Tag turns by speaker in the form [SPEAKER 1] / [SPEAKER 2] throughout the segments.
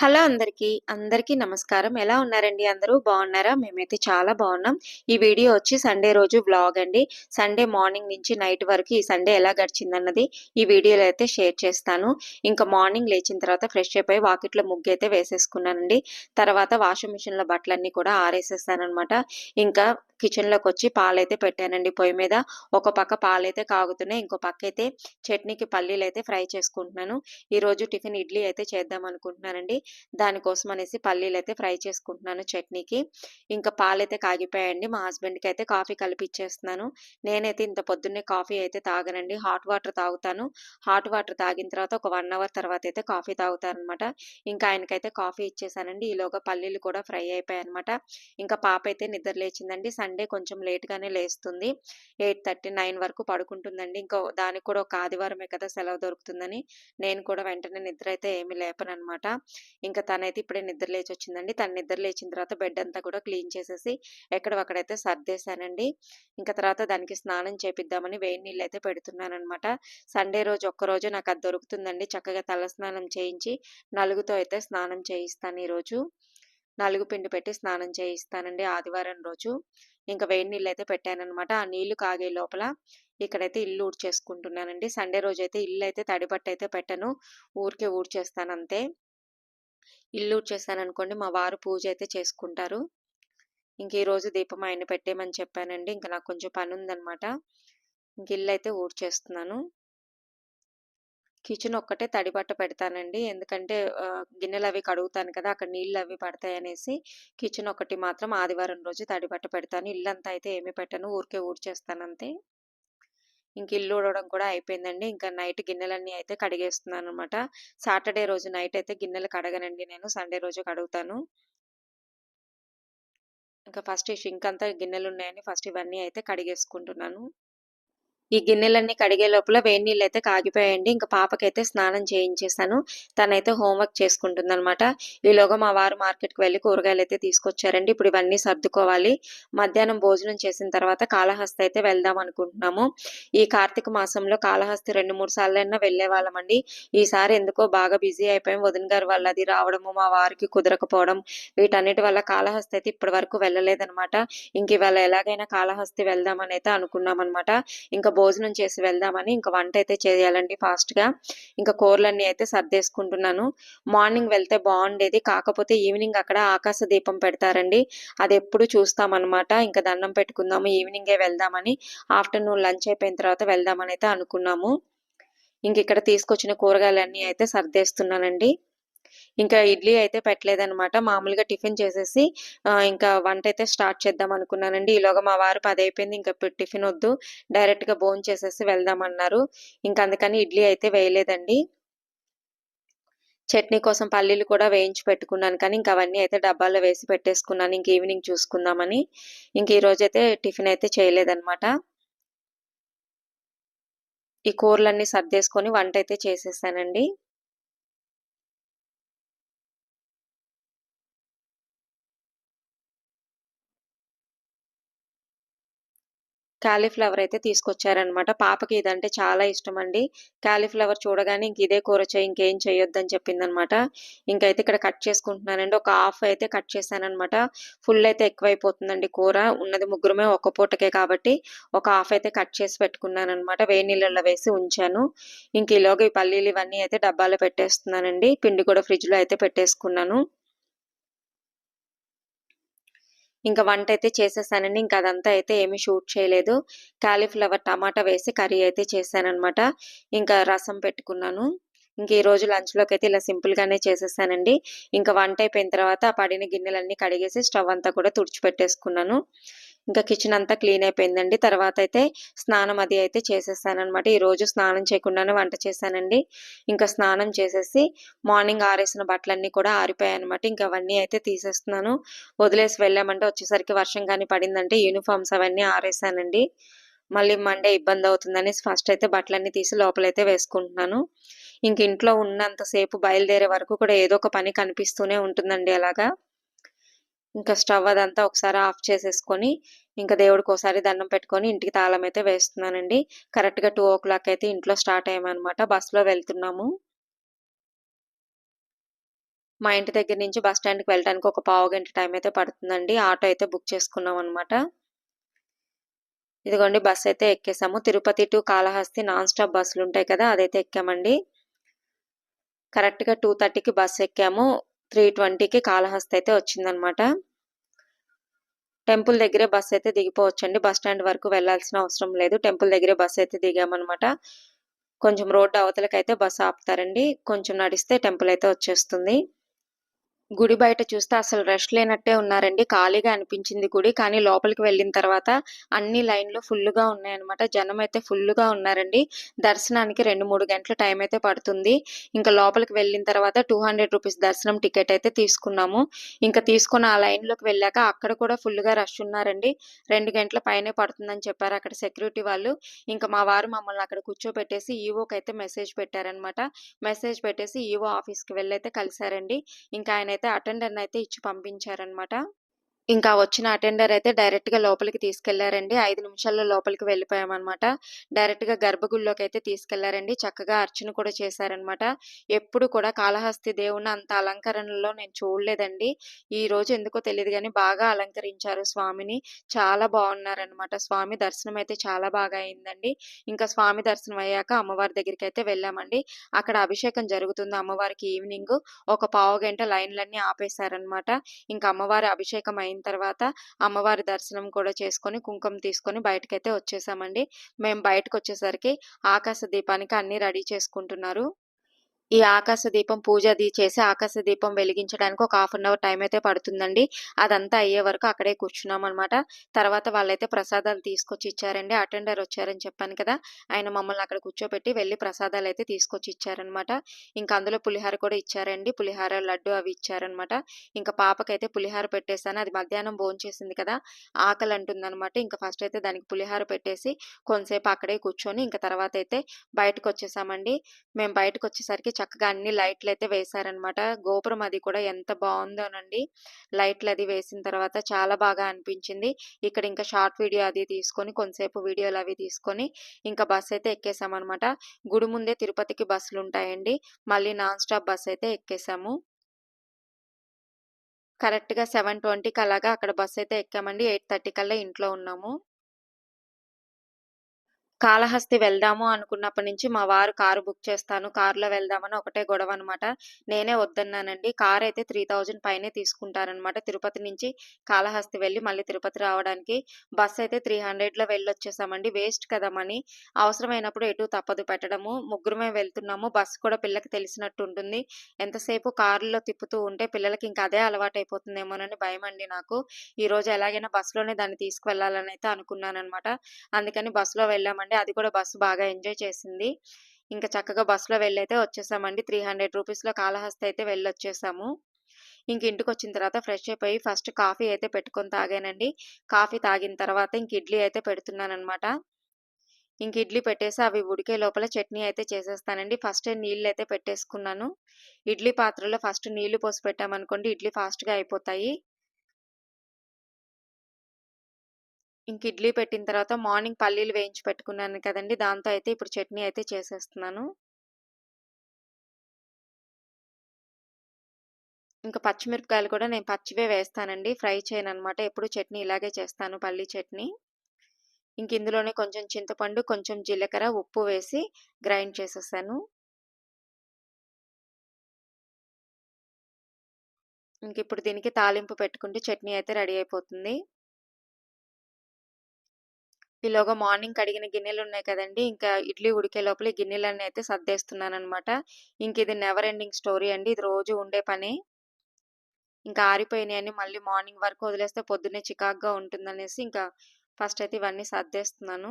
[SPEAKER 1] Hello అందరికీ అందరికీ నమస్కారం. ఎలా ఉన్నారండి అందరూ? బాగున్నారా? మేమైతే చాలా బాగున్నాం. ఈ వీడియో వచ్చి సండే రోజు బ్లాగ్ అండి. సండే మార్నింగ్ నుంచి నైట్ వరకు ఈ సండే ఎలా గడిచిందన్నది ఈ వీడియోలో అయితే షేర్ చేస్తాను. ఇంకా మార్నింగ్ లేచిన తర్వాత ఫ్రెష్ అయిపోయి వాకిట్లో ముగ్గు అయితే వేసేసుకున్నానండి. తర్వాత వాషింగ్ మిషన్లో బట్టలన్నీ కూడా ఆరేసేస్తానమాట ఇంకా కిచెన్లోకి వచ్చి పాలైతే పెట్టానండి పొయ్యి మీద. ఒక పక్క పాలైతే కాగుతున్నాయి ఇంకో పక్క అయితే చట్నీకి పల్లీలు అయితే ఫ్రై చేసుకుంటున్నాను. ఈరోజు టిఫిన్ ఇడ్లీ అయితే చేద్దాం అనుకుంటున్నానండి దానికోసం అనేసి పల్లీలు అయితే ఫ్రై చేసుకుంటున్నాను చట్నీకి. ఇంకా పాలైతే కాగిపోయాయండి. మా హస్బెండ్కి అయితే కాఫీ కలిపి ఇచ్చేస్తున్నాను నేనైతే ఇంత పొద్దున్నే కాఫీ అయితే తాగనండి. హాట్ వాటర్ తాగుతాను. హాట్ వాటర్ తాగిన తర్వాత ఒక వన్ అవర్ తర్వాత అయితే కాఫీ తాగుతారనమాట. ఇంకా ఆయనకైతే కాఫీ ఇచ్చేసానండి. ఈలోగా పల్లీలు కూడా ఫ్రై అయిపోయాయి అనమాట ఇంకా పాప అయితే నిద్ర లేచిందండి. సండే కొంచెం లేట్గానే లేస్తుంది. ఎయిట్ థర్టీ నైన్ వరకు పడుకుంటుందండి. ఇంకా దానికి కూడా ఒక ఆదివారమే కదా సెలవు దొరుకుతుందని నేను కూడా వెంటనే నిద్ర అయితే ఏమి లేపనమాట ఇంకా తనైతే ఇప్పుడే నిద్ర లేచి వచ్చిందండి తను నిద్ర లేచిన తర్వాత బెడ్ అంతా కూడా క్లీన్ చేసేసి ఎక్కడొక్కడైతే సర్దేశానండి. ఇంకా తర్వాత దానికి స్నానం చేపిద్దామని వేడి నీళ్ళు అయితే పెడుతున్నాను అనమాట సండే రోజు ఒక్కరోజు నాకు అది దొరుకుతుందండి. చక్కగా తల స్నానం చేయించి నలుగుతో అయితే స్నానం చేయిస్తాను ఈరోజు. నలుగు పిండి పెట్టి స్నానం చేయిస్తానండి ఆదివారం రోజు. ఇంకా వేడి నీళ్ళు అయితే పెట్టానమాట ఆ నీళ్ళు కాగే లోపల ఇక్కడైతే ఇల్లు ఊడ్చేసుకుంటున్నానండి. సండే రోజు అయితే ఇల్లు అయితే తడిబట్ట అయితే పెట్టను. ఊరికే ఊడ్చేస్తాను అంతే. ఇల్లు ఊడ్చేస్తాను అనుకోండి మా వారు పూజ అయితే చేసుకుంటారు. ఇంక ఈరోజు దీపం ఆయన పెట్టేయమని చెప్పానండి ఇంకా నాకు కొంచెం పని ఉందనమాట ఇంక ఇల్లు అయితే ఊడ్చేస్తున్నాను. కిచెన్ ఒక్కటే తడి బట్ట పెడతానండి ఎందుకంటే గిన్నెలు అవి కడుగుతాను కదా అక్కడ నీళ్ళు అవి పడతాయి అనేసి కిచెన్ ఒకటి మాత్రం ఆదివారం రోజు తడి బట్ట పెడతాను. ఇల్లంతా అయితే ఏమి పెట్టను ఊరికే ఊడ్చేస్తాను అంతే. ఇంక ఇల్లు ఊడవడం కూడా అయిపోయిందండి. ఇంకా నైట్ గిన్నెలన్నీ అయితే కడిగేస్తున్నాను అనమాట సాటర్డే రోజు నైట్ అయితే గిన్నెలు కడగనండి నేను. సండే రోజు కడుగుతాను. ఇంకా ఫస్ట్ షింక్ అంతా గిన్నెలు ఉన్నాయని ఫస్ట్ ఇవన్నీ అయితే కడిగేసుకుంటున్నాను. ఈ గిన్నెలన్నీ కడిగే లోపల వేడి నీళ్ళు అయితే కాగిపోయాయండి. ఇంకా పాపకైతే స్నానం చేయించేసాను. తనైతే హోంవర్క్ చేసుకుంటుంది అనమాట ఈలోగా మా వారు మార్కెట్కి వెళ్ళి కూరగాయలు అయితే తీసుకొచ్చారండి. ఇప్పుడు ఇవన్నీ సర్దుకోవాలి. మధ్యాహ్నం భోజనం చేసిన తర్వాత కాళహస్తి అయితే వెళ్దాం అనుకుంటున్నాము. ఈ కార్తీక మాసంలో కాళహస్తి రెండు మూడు సార్లు అయినా వెళ్ళే వాళ్ళమండి. ఈసారి ఎందుకో బాగా బిజీ అయిపోయాం. వదిన గారు వల్ల అది రావడము మా వారికి కుదరకపోవడం వీటన్నిటి వల్ల కాళహస్తి అయితే ఇప్పటి వరకు వెళ్ళలేదనమాట ఇంక ఇవాళ ఎలాగైనా కాళహస్తి వెళ్దామని అయితే అనుకున్నాం అనమాట ఇంకా భోజనం చేసి వెళ్దామని ఇంకా వంట అయితే చేయాలండి ఫాస్ట్గా. ఇంకా కూరలన్నీ అయితే సర్దేసుకుంటున్నాను. మార్నింగ్ వెళ్తే బాగుండేది కాకపోతే ఈవినింగ్ అక్కడ ఆకాశ దీపం పెడతారండి. అది ఎప్పుడు చూస్తామన్నమాట. ఇంకా దండం పెట్టుకుందాము ఈవినింగే వెళ్దామని. ఆఫ్టర్నూన్ లంచ్ అయిపోయిన తర్వాత వెళ్దామని అయితే అనుకున్నాము. ఇంక ఇక్కడ తీసుకొచ్చిన కూరగాయలన్నీ అయితే సర్దేస్తున్నానండి. ఇంకా ఇడ్లీ అయితే పెట్టలేదనమాట మామూలుగా టిఫిన్ చేసేసి ఇంకా వంట అయితే స్టార్ట్ చేద్దాం అనుకున్నానండి. ఈలోగా మా వారు పది అయిపోయింది ఇంకా టిఫిన్ వద్దు. డైరెక్ట్గా భోజనం చేసేసి వెళ్దామన్నారు. ఇంకా అందుకని ఇడ్లీ అయితే వేయలేదండి. చట్నీ కోసం పల్లీలు కూడా వేయించి పెట్టుకున్నాను. కానీ ఇంకా అవన్నీ అయితే డబ్బాలో వేసి పెట్టేసుకున్నాను. ఇంక ఈవినింగ్ చూసుకుందామని. ఇంక ఈరోజు అయితే టిఫిన్ అయితే చేయలేదన్నమాట. ఈ కూరలన్నీ సర్దేసుకొని వంట అయితే చేసేసానండి. కాలీఫ్లవర్ అయితే తీసుకొచ్చారనమాట పాపకి ఇదంటే చాలా ఇష్టం అండి కాలీఫ్లవర్ చూడగానే ఇంక ఇదే కూర చేయి ఇంకేం చేయొద్దని చెప్పిందనమాట ఇంకైతే ఇక్కడ కట్ చేసుకుంటున్నానండి. ఒక హాఫ్ అయితే కట్ చేశానమాట ఫుల్ అయితే ఎక్కువైపోతుందండి కూర. ఉన్నది ముగ్గురమే ఒక పూటకే కాబట్టి ఒక హాఫ్ అయితే కట్ చేసి పెట్టుకున్నాను అనమాట వేడి నీళ్ళల్లో వేసి ఉంచాను. ఇంక ఈలోగా ఈ పల్లీలు ఇవన్నీ అయితే డబ్బాలో పెట్టేస్తున్నానండి. పిండి కూడా ఫ్రిడ్జ్లో అయితే పెట్టేసుకున్నాను. ఇంకా వంట అయితే చేసేసానండి. ఇంకా అదంతా అయితే ఏమీ షూట్ చేయలేదు. కాలీఫ్లవర్ టమాటా వేసి కర్రీ అయితే చేశానమాట ఇంకా రసం పెట్టుకున్నాను. ఇంక ఈ రోజు లంచ్లోకి అయితే ఇలా సింపుల్గానే చేసేసానండి. ఇంకా వంట అయిపోయిన తర్వాత ఆ పడిన గిన్నెలన్నీ కడిగేసి స్టవ్ అంతా కూడా తుడిచిపెట్టేసుకున్నాను. ఇంకా కిచెన్ అంతా క్లీన్ అయిపోయిందండి. తర్వాత అయితే స్నానం అది అయితే చేసేసానమాట ఈరోజు స్నానం చేయకుండానే వంట చేశానండి. ఇంకా స్నానం చేసేసి మార్నింగ్ ఆరేసిన బట్టలన్నీ కూడా ఆరిపోయాయి అనమాట ఇంకా అవన్నీ అయితే తీసేస్తున్నాను. వదిలేసి వెళ్ళామంటే వచ్చేసరికి వర్షం కానీ పడిందంటే యూనిఫామ్స్ అవన్నీ ఆరేసానండి. మళ్ళీ మండే ఇబ్బంది అవుతుందని ఫస్ట్ అయితే బట్టలన్నీ తీసి లోపలైతే వేసుకుంటున్నాను. ఇంక ఇంట్లో ఉన్నంతసేపు బయలుదేరే వరకు కూడా ఏదో ఒక పని కనిపిస్తూనే ఉంటుందండి అలాగా. ఇంకా స్టవ్ అదంతా ఒకసారి ఆఫ్ చేసేసుకొని ఇంకా దేవుడికి ఒకసారి దండం పెట్టుకొని ఇంటికి తాళం అయితే వేస్తున్నానండి కరెక్ట్గా టూ ఓ క్లాక్ అయితే ఇంట్లో స్టార్ట్ అయ్యామన్నమాట బస్సులో వెళ్తున్నాము మా ఇంటి దగ్గర నుంచి బస్ స్టాండ్‌కి వెళ్ళడానికి ఒక పావుగంట టైం అయితే పడుతుందండి. ఆటో అయితే బుక్ చేసుకున్నాం అనమాట. ఇదిగోండి బస్ అయితే ఎక్కేసాము. Tirupati to Kalahasti non stop బస్సులుంటాయి కదా! అదైతే ఎక్కామండి. కరెక్ట్‌గా 2:30కి బస్ ఎక్కాము. 3:20కి కాళహస్తి అయితే వచ్చిందనమాట. టెంపుల్ దగ్గరే బస్ అయితే దిగిపోవచ్చండి. బస్ స్టాండ్ వరకు వెళ్ళాల్సిన అవసరం లేదు. టెంపుల్ దగ్గరే బస్ అయితే దిగామనమాట. కొంచెం రోడ్డు అవతలకైతే బస్ ఆపుతారండి. కొంచెం నడిస్తే టెంపుల్ అయితే వచ్చేస్తుంది. గుడి బయట చూస్తే అసలు రష్ లేనట్టే ఉన్నారండి. ఖాళీగా అనిపించింది గుడి. కానీ లోపలికి వెళ్ళిన తర్వాత అన్ని లైన్‌లు ఫుల్గా ఉన్నాయన్నమాట. జనం అయితే ఫుల్గా ఉన్నారండి. దర్శనానికి 2, 3 గంటల టైం అయితే పడుతుంది. ఇంకా లోపలికి వెళ్ళిన తర్వాత టూ హండ్రెడ్ రూపీస్ దర్శనం టికెట్ అయితే తీసుకున్నాము. ఇంకా తీసుకొని ఆ లైన్‌లోకి వెళ్ళాక అక్కడ కూడా ఫుల్గా రష్ ఉన్నారండి. రెండు గంటల పైనే పడుతుందని చెప్పారు అక్కడ సెక్యూరిటీ వాళ్ళు. ఇంకా మా వారు మమ్మల్ని అక్కడ కూర్చోబెట్టేసి ఈవోకైతే మెసేజ్ పెట్టారనమాట. మెసేజ్ పెట్టేసి ఈవో ఆఫీస్‌కి వెళ్ళైతే కలిశారండి ఇంకా ఆయన అయితే ఆయనైతే అయితే ఇచ్చి పంపించారనమాట. ఇంకా వచ్చిన అటెండర్ అయితే డైరెక్ట్‌గా లోపలికి తీసుకెళ్ళారండి. ఐదు నిమిషాల్లో లోపలికి వెళ్ళిపోయామనమాట. డైరెక్ట్‌గా అయితే తీసుకెళ్ళారండి. చక్కగా అర్చన కూడా చేశారనమాట. ఎప్పుడు కూడా కాళహస్తి దేవుని అంత అలంకరణలో నేను చూడలేదండి. ఈ రోజు ఎందుకో తెలియదు కానీ బాగా అలంకరించారు స్వామిని. చాలా బాగున్నారనమాట. స్వామి దర్శనం అయితే చాలా బాగా అయిందండి. ఇంకా స్వామి దర్శనం అయ్యాక అమ్మవారి దగ్గరికి అయితే వెళ్ళామండి. అక్కడ అభిషేకం జరుగుతుంది అమ్మవారికి ఈవినింగ్ ఒక పావు గంట లైన్‌లన్నీ ఆపేశారనమాట. ఇంకా అమ్మవారి అభిషేకం అయింది అయిన తర్వాత అమ్మవారి దర్శనం కూడా చేసుకొని, కుంకుమ తీసుకొని బయటకైతే వచ్చేసామండి. మేము బయటకు వచ్చేసరికి ఆకాశ దీపానికి అన్నీ రెడీ చేసుకుంటున్నారు. ఈ ఆకాశ దీపం పూజ అది చేసి ఆకాశ దీపం వెలిగించడానికి ఒక హాఫ్ అన్ అవర్ టైం అయితే పడుతుందండి. అదంతా అయ్యే వరకు అక్కడే కూర్చున్నామనమాట. తర్వాత వాళ్ళైతే ప్రసాదాలు తీసుకొచ్చి ఇచ్చారండి. అటెండర్ వచ్చారని చెప్పాను కదా! ఆయన మమ్మల్ని అక్కడ కూర్చోబెట్టి వెళ్ళి ప్రసాదాలు అయితే తీసుకొచ్చి ఇచ్చారనమాట. ఇంకా అందులో పులిహోర కూడా ఇచ్చారండి. పులిహోర, లడ్డు అవి ఇచ్చారనమాట. ఇంకా పాపకైతే పులిహోర పెట్టేశాను అది మధ్యాహ్నం భోంచేసింది కదా! ఆకలి అంటుందనమాట. ఇంకా ఫస్ట్ అయితే దానికి పులిహోర పెట్టేసి కొంతసేపు అక్కడే కూర్చొని ఇంకా తర్వాత అయితే బయటకొచ్చేసామండి. మేము బయటకు వచ్చేసరికి చక్కగా అన్ని లైట్‌లయితే వేశారనమాట. గోపురం అది కూడా ఎంత బాగుందోనండి లైట్లు అది వేసిన తర్వాత చాలా బాగా అనిపించింది. ఇక్కడ ఇంకా షార్ట్ వీడియో అది తీసుకొని కొంతసేపు వీడియోలు అవి తీసుకొని ఇంకా బస్ అయితే ఎక్కేసామన్నమాట గుడి ముందే తిరుపతికి బస్సులుంటాయండి. మళ్ళీ నాన్ స్టాప్ బస్ అయితే ఎక్కేసాము. కరెక్ట్‌గా 7:20కి అలాగా అక్కడ బస్ అయితే ఎక్కామండి. 8:30 కల్లా ఇంట్లో ఉన్నాము. కాళహస్తి వెళ్దాము అనుకున్నప్పటి నుంచి మా వారు కారు బుక్ చేస్తాను. కారులో వెళ్దామని ఒకటే గొడవ అనమాట నేనే వద్దన్నానండి. కారైతే 3000 పైనే తీసుకుంటారనమాట. తిరుపతి నుంచి కాళహస్తి వెళ్ళి మళ్ళీ తిరుపతి రావడానికి. బస్ అయితే 300లో వెళ్ళొచ్చేసామండి. వేస్ట్ కదా మనీ. అవసరమైనప్పుడు ఎటు తప్పదు పెట్టడము. ముగ్గురమే వెళ్తున్నాము. బస్సు కూడా పిల్లకి తెలిసినట్టు ఉంటుంది. ఎంతసేపు కారులో తిప్పుతూ ఉంటే పిల్లలకి ఇంకా అదే అలవాటైపోతుందేమోనని అండి నాకు. ఈరోజు ఎలాగైనా బస్సులోనే దాన్ని తీసుకువెళ్ళాలనైతే అనుకున్నాననమాట. అందుకని బస్సులో వెళ్ళామండి. అది కూడా బస్సు బాగా ఎంజాయ్ చేసింది. ఇంకా చక్కగా బస్సులో వెళ్ళైతే వచ్చేసామండి. త్రీ హండ్రెడ్ రూపీస్లో కాళహస్తి అయితే వెళ్ళొచ్చేసాము. ఇంక ఇంటికొచ్చిన తర్వాత ఫ్రెష్ అయిపోయి ఫస్ట్ కాఫీ అయితే పెట్టుకొని తాగానండి. కాఫీ తాగిన తర్వాత ఇంక ఇడ్లీ అయితే పెడుతున్నాననమాట. ఇంక ఇడ్లీ పెట్టేసి అవి ఉడికే లోపల చట్నీ అయితే చేసేస్తానండి. ఫస్ట్ నీళ్ళు అయితే పెట్టేసుకున్నాను. ఇడ్లీ పాత్రలో ఫస్ట్ నీళ్ళు పోసి పెట్టామనుకోండి ఇడ్లీ ఫాస్ట్‌గా అయిపోతాయి. ఇంక ఇడ్లీ పెట్టిన తర్వాత మార్నింగ్ పల్లీలు వేయించి పెట్టుకున్నాను కదండి దాంతో అయితే ఇప్పుడు చట్నీ అయితే చేసేస్తున్నాను. ఇంకా పచ్చిమిరపకాయలు కూడా నేను పచ్చివే వేస్తానండి. ఫ్రై చేయననమాట. ఎప్పుడు చట్నీ ఇలాగే చేస్తాను పల్లీ చట్నీ. ఇంక ఇందులోనే కొంచెం చింతపండు, కొంచెం జీలకర్ర, ఉప్పు వేసి గ్రైండ్ చేసేసాను. ఇంకిప్పుడు దీనికి తాలింపు పెట్టుకుంటే చట్నీ అయితే రెడీ అయిపోతుంది. ఈలోగా మార్నింగ్ కడిగిన గిన్నెలు ఉన్నాయి కదండి ఇంకా ఇడ్లీ ఉడికే లోపల ఈ గిన్నెలన్నీ అయితే ఇంకా ఇది నెవర్ ఎండింగ్ స్టోరీ అండి. ఇది రోజు ఉండే పని ఇంకా ఆరిపోయినాయని మళ్ళీ మార్నింగ్ వరకు వదిలేస్తే పొద్దున్నే చికాకుగా ఉంటుందనేసి ఇంకా ఫస్ట్ అయితే ఇవన్నీ సర్దేస్తున్నాను.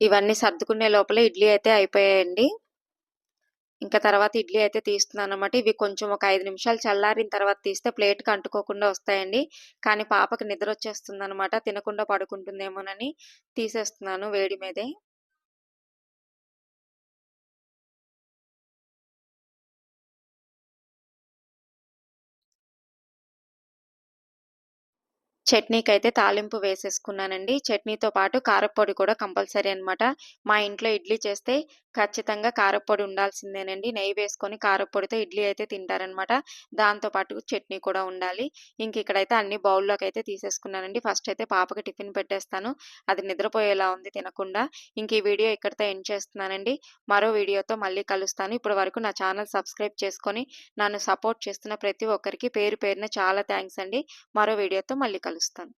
[SPEAKER 1] ఇవన్నీ సర్దుకునే లోపల ఇడ్లీ అయితే అయిపోయాయండి. ఇంకా తర్వాత ఇడ్లీ అయితే తీస్తున్నాను అనమాట ఇవి కొంచెం ఒక ఐదు నిమిషాలు చల్లారిన తర్వాత తీస్తే ప్లేట్‌కి అంటుకోకుండా వస్తాయండి. కానీ పాపకి అనమాట తినకుండా పడుకుంటుందేమోనని తీసేస్తున్నాను వేడి మీదే. చట్నీకైతే తాలింపు వేసేసుకున్నానండి. చట్నీతో పాటు కారప్పొడి కూడా కంపల్సరీ అనమాట. మా ఇంట్లో ఇడ్లీ చేస్తే ఖచ్చితంగా కారప్పొడి ఉండాల్సిందేనండి. నెయ్యి వేసుకొని కారప్పొడితో ఇడ్లీ అయితే తింటారనమాట. దాంతో పాటు చట్నీ కూడా ఉండాలి. ఇంక ఇక్కడైతే అన్ని బౌల్లోకి అయితే తీసేసుకున్నానండి. ఫస్ట్ అయితే పాపకి టిఫిన్ పెట్టేస్తాను. అది నిద్రపోయేలా ఉంది తినకుండా. ఇంక ఈ వీడియో ఇక్కడితో ఎండ్ చేస్తున్నానండి. మరో వీడియోతో మళ్ళీ కలుస్తాను. ఇప్పటి వరకు నా ఛానల్ సబ్స్క్రైబ్ చేసుకొని నన్ను సపోర్ట్ చేస్తున్న ప్రతి ఒక్కరికి పేరు పేరున చాలా థ్యాంక్స్ అండి. మరో వీడియోతో మళ్ళీ కలుస్తాను. Afghanistan.